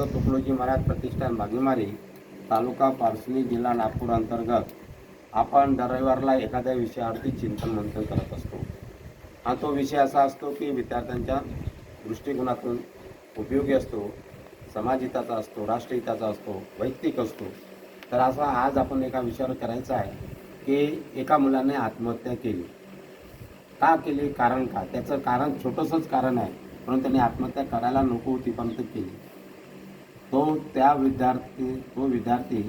संत तुकडोजी महाराज प्रतिष्ठान भागीमारी तालुका पारसनी जिल्हा नागपूर अंतर्गत आपण दर रविवारला एखाद्या विषयावरती चिंतन मंथन करत असतो. हा तो विषय असा असतो की विद्यार्थ्यांच्या दृष्टिकोनातून उपयोगी असतो समाजहिताचा असतो राष्ट्रहिताचा असतो वैयक्तिक असतो. तर असा आज आपण एका विषयावर करायचा आहे की एका मुलाने आत्महत्या केली. का केली? कारण का? त्याचं कारण छोटंसंच कारण आहे म्हणून त्याने आत्महत्या करायला नको होती पण ते केली. तो त्या विद्यार्थी तो विद्यार्थी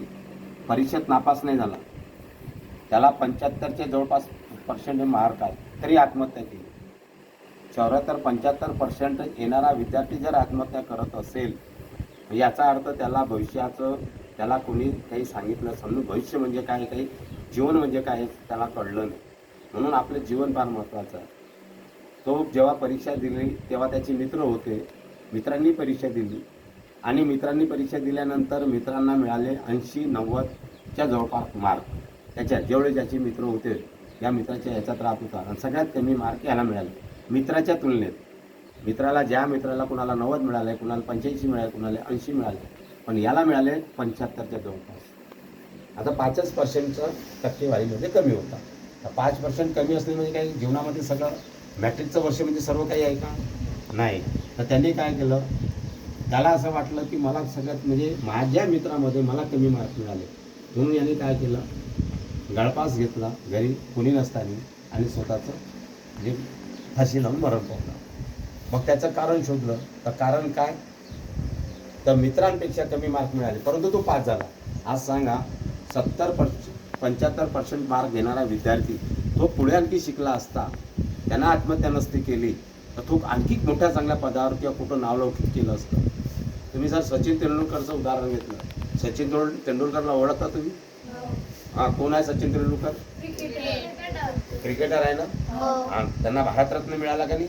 परीक्षेत नापास नाही झाला. त्याला पंच्याहत्तरचे जवळपास पर्सेंट मार्क आहे तरी आत्महत्या केली. चौऱ्याहत्तर पंच्याहत्तर पर्सेंट येणारा विद्यार्थी जर आत्महत्या करत असेल याचा अर्थ त्याला भविष्याचं त्याला कोणी काही सांगितलं समजून भविष्य म्हणजे काय काही जीवन म्हणजे काय त्याला कळलं नाही. म्हणून आपलं जीवन फार महत्त्वाचं आहे. तो जेव्हा परीक्षा दिली तेव्हा त्याचे मित्र होते. मित्रांनी परीक्षा दिली. आणि मित्रांनी परीक्षा दिल्यानंतर मित्रांना मिळाले ऐंशी नव्वदच्या जवळपास मार्क त्याच्या जेवढे ज्याचे मित्र होते या मित्राच्या ह्याच्यात राहत होता. आणि सगळ्यात कमी मार्क याला मिळाले. मित्राच्या तुलनेत. मित्राला ज्या मित्राला कुणाला नव्वद मिळाले कुणाला पंच्याऐंशी मिळाले कुणाला ऐंशी मिळाले पण याला मिळाले पंच्याहत्तरच्या जवळपास. आता पाचच पर्सेंटचं टक्केवारीमध्ये म्हणजे कमी होता. तर पाच पर्सेंट कमी असणे म्हणजे काही जीवनामध्ये सगळं मॅट्रिकचं वर्ष म्हणजे सर्व काही आहे का? नाही. तर त्यांनी काय केलं? त्याला असं वाटलं की मला सगळ्यात म्हणजे माझ्या मित्रामध्ये मला कमी मार्क मिळाले. म्हणून याने काय केलं? गळपास घेतला घरी कोणी नसताना आणि स्वतःचं जे फाशी लावून मरण पावलं. मग त्याचं कारण शोधलं. तर कारण काय? तर मित्रांपेक्षा कमी मार्क मिळाले. परंतु तो पास झाला. आज सांगा सत्तर पर्स पंच्याहत्तर पर्सेंट मार्क घेणारा विद्यार्थी तो पुढे आणखी शिकला असता त्यांना आत्महत्या नसती केली तर तो आणखी मोठ्या चांगल्या पदावर किंवा कुठं नावलौकिक केलं असतं. तुम्ही जर सचिन तेंडुलकरचं उदाहरण घेतलं सचिन तेंडुल तेंडुलकरला ओळखता तुम्ही? हां कोण आहे सचिन तेंडुलकर? क्रिकेटर आहे ना? हां. त्यांना भारतरत्न मिळाला का नाही?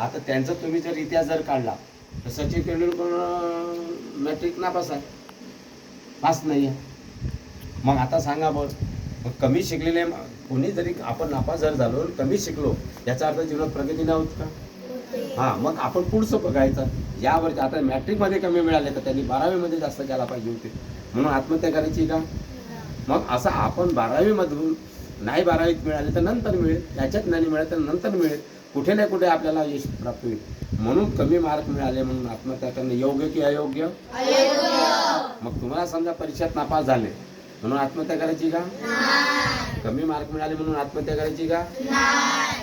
आता त्यांचा तुम्ही जर इतिहास जर काढला तर सचिन तेंडुलकर मॅट्रिक नापास आहे पास नाही आहे मग आता सांगा बघ मग कमी शिकलेले कोणी जरी आपण नापास जर झालो कमी शिकलो याचा अर्थ जीवनात प्रगती नाही होत का? हां मग आपण पुढचं बघायचं. यावर आता मॅट्रिकमध्ये कमी मिळाले तर त्यांनी बारावीमध्ये जास्त घ्यायला पाहिजे होते. म्हणून आत्महत्या करायची का? मग असं आपण बारावीमधून नाही बारावीत मिळाले तर नंतर मिळेल. त्याच्यात नाही मिळाले तर नंतर मिळेल. कुठे ना कुठे आपल्याला यश प्राप्त होईल. म्हणून कमी मार्क मिळाले म्हणून आत्महत्या करणे योग्य की अयोग्य? मग तुम्हाला समजा परीक्षेत नापास झाले. म्हणून आत्महत्या करायची का? कमी मार्क मिळाले म्हणून आत्महत्या करायची का?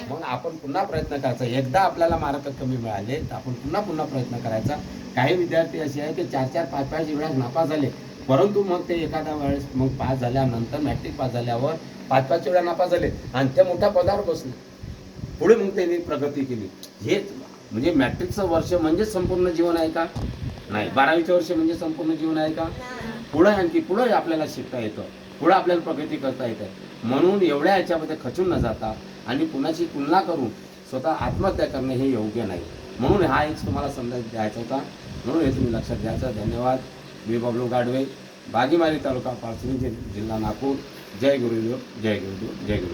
मग आपण पुन्हा प्रयत्न करायचा. एकदा आपल्याला मार्क कमी मिळाले तर आपण पुन्हा पुन्हा प्रयत्न करायचा. काही विद्यार्थी असे आहेत की चार चार पाच पाच वेळा नापास झाले. परंतु मग ते एखाद्या वेळेस मग पास झाल्यानंतर मॅट्रिक पास झाल्यावर पाच पाच वेळा नापास झाले आणि ते मोठ्या पदावर बसले. पुढे मग त्यांनी प्रगती केली. हेच म्हणजे मॅट्रिकचं वर्ष म्हणजे संपूर्ण जीवन आहे का? नाही. बारावीचं वर्ष म्हणजे संपूर्ण जीवन आहे का? पुढं आणखी पुढं आपल्याला शिकता येतं. पुढं आपल्याला प्रगती करता येते. म्हणून एवढ्या याच्यामध्ये खचून न जाता आणि कुणाची तुलना करून स्वतः आत्महत्या करणे हे योग्य नाही. म्हणून हा एक तुम्हाला संदेश द्यायचा होता. म्हणून हे तुम्ही लक्षात घ्यायचं. धन्यवाद. मी बबलू गाडवे बागीमारी तालुका पारसनी जिल्हा नागपूर. जय गुरुदेव जय गुरुदेव जय गुरुदेव.